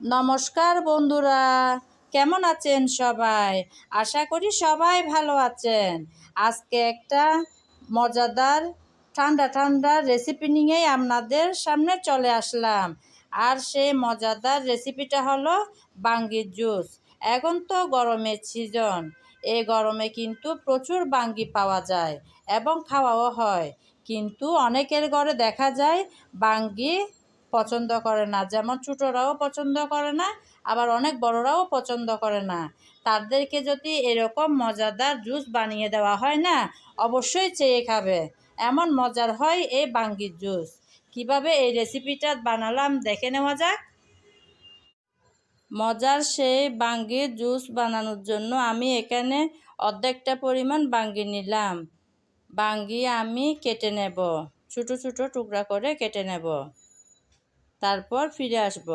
নমস্কার বন্ধুরা, কেমন আছেন সবাই? আশা করি সবাই ভালো আছেন। আজকে একটা মজাদার, ঠান্ডা ঠান্ডা রেসিপি নিয়েই আপনাদের সামনে চলে আসলাম। আর সেই মজাদার রেসিপিটা হলো বাঙ্গির জুস এখন তো গরমের সিজন এই গরমে কিন্তু প্রচুর বাঙ্গি পাওয়া যায় এবং খাওয়াও হয়। কিন্তু অনেকের ঘরে দেখা যায় বাঙ্গি পছন্দ করে না। যেমন ছোটোরাও পছন্দ করে না, আবার অনেক বড়রাও পছন্দ করে না। তাদেরকে যদি এরকম মজাদার জুস বানিয়ে দেওয়া হয় না, অবশ্যই চেয়ে খাবে। এমন মজার হয় এই বাঙ্গির জুস। কীভাবে এই রেসিপিটা বানালাম দেখে নেওয়া যাক। মজার সেই বাঙ্গির জুস বানানোর জন্য আমি এখানে অর্ধেকটা পরিমাণ বাঙ্গি নিলাম। বাঙ্গি আমি কেটে নেব। ছোটো ছোটো টুকরা করে কেটে নেব। তারপর ফিরে আসব।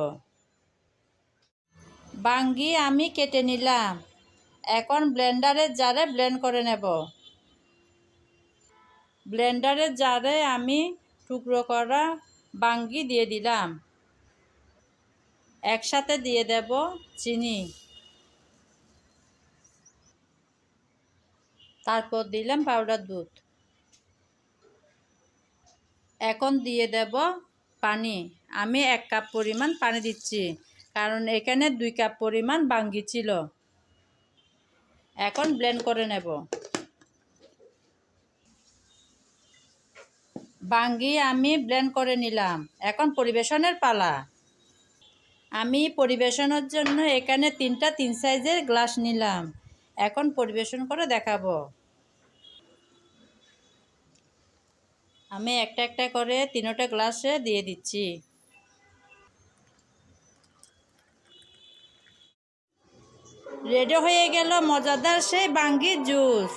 বাঙ্গি আমি কেটে নিলাম। এখন ব্লেন্ডারের জারে ব্লেন্ড করে নেব। ব্লেন্ডারের জারে আমি টুকরো করা বাঙ্গি দিয়ে দিলাম। একসাথে দিয়ে দেব চিনি। তারপর দিলাম পাউডার দুধ। এখন দিয়ে দেব পানি। আমি এক কাপ পরিমাণ পানি দিচ্ছি, কারণ এখানে দুই কাপ পরিমাণ বাঙ্গি ছিল। এখন ব্লেন্ড করে নেব। বাঙ্গি আমি ব্লেন্ড করে নিলাম। এখন পরিবেশনের পালা। আমি পরিবেশনের জন্য এখানে তিনটা তিন সাইজের গ্লাস নিলাম। এখন পরিবেশন করে দেখাবো। আমি একটা একটা করে তিনোটা গ্লাসে দিয়ে দিচ্ছি। রেডি হয়ে গেল মজাদার সেই বাঙ্গির জুস।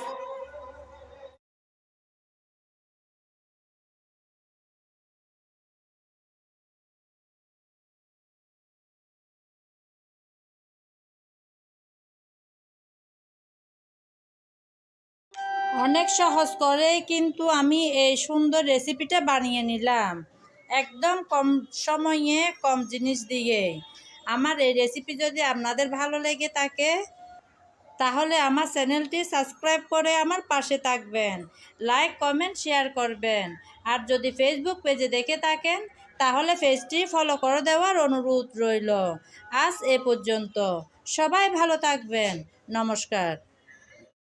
অনেক সহজ করে কিন্তু আমি এই সুন্দর রেসিপিটা বানিয়ে নিলাম। একদম কম সময়ে কম জিনিস দিয়ে। আমার এই রেসিপি যদি আপনাদের ভালো লেগে থাকে, তাহলে আমার চ্যানেলটি সাবস্ক্রাইব করে আমার পাশে থাকবেন। লাইক কমেন্ট শেয়ার করবেন। আর যদি ফেসবুক পেজে দেখে থাকেন, তাহলে পেজটি ফলো করে দেওয়ার অনুরোধ রইল। আজ এ পর্যন্ত। সবাই ভালো থাকবেন। নমস্কার।